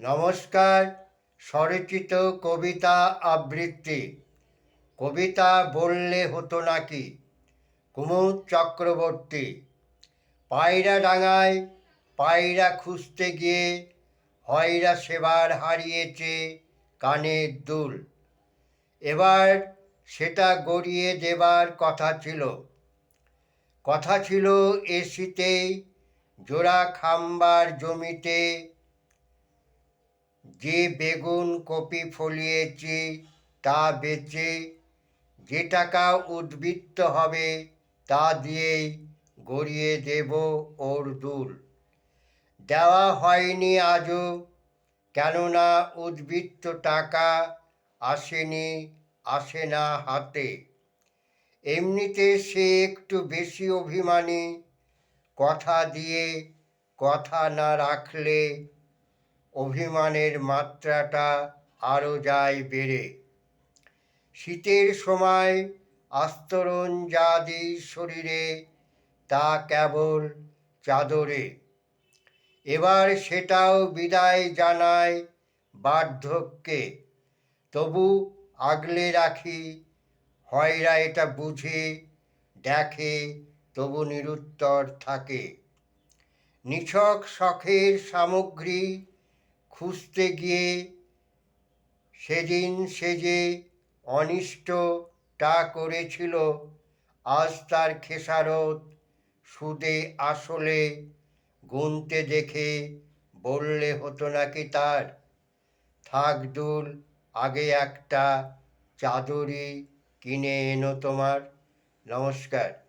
নমস্কার, স্বরচিত কবিতা আবৃত্তি। কবিতা বললে হতো নাকি? কুমুদ চক্রবর্তী। পায়রা ডাঙায় পায়রা খুঁজতে গিয়ে হয়রা সেবার হারিয়েছে কানের দুল। এবার সেটা গড়িয়ে দেবার কথা ছিল। কথা ছিল এ শীতেই জোড়া খাম্বার জমিতে যে বেগুন কপি ফলিয়েছি তা বেচে যে টাকা উদ্বৃত্ত হবে তা দিয়েই গড়িয়ে দেব ওর দুল। দেওয়া হয়নি আজও, কেননা উদ্বৃত্ত টাকা আসেনি, আসে না হাতে। এমনিতে সে একটু বেশি অভিমানী, কথা দিয়ে কথা না রাখলে অভিমানের মাত্রাটা আরও যায় বেড়ে। শীতের সময় আস্তরণ যা দিই শরীরে, তা কেবল চাদরে। এবার সেটাও বিদায় জানায় বার্ধক্যে। তবু আগলে রাখি, হয়রা এটা বুঝে, দেখে তবু নিরুত্তর থাকে। নিছক শখের সামগ্রী খুঁজতে গিয়ে সেদিন সে যে অনিষ্টটা করেছিল, আজ তার খেসারত সুদে আসলে গুনতে দেখে বললে হতো নাকি তার, থাক দুল, আগে একটা চাদরই কিনে এনো তোমার। নমস্কার।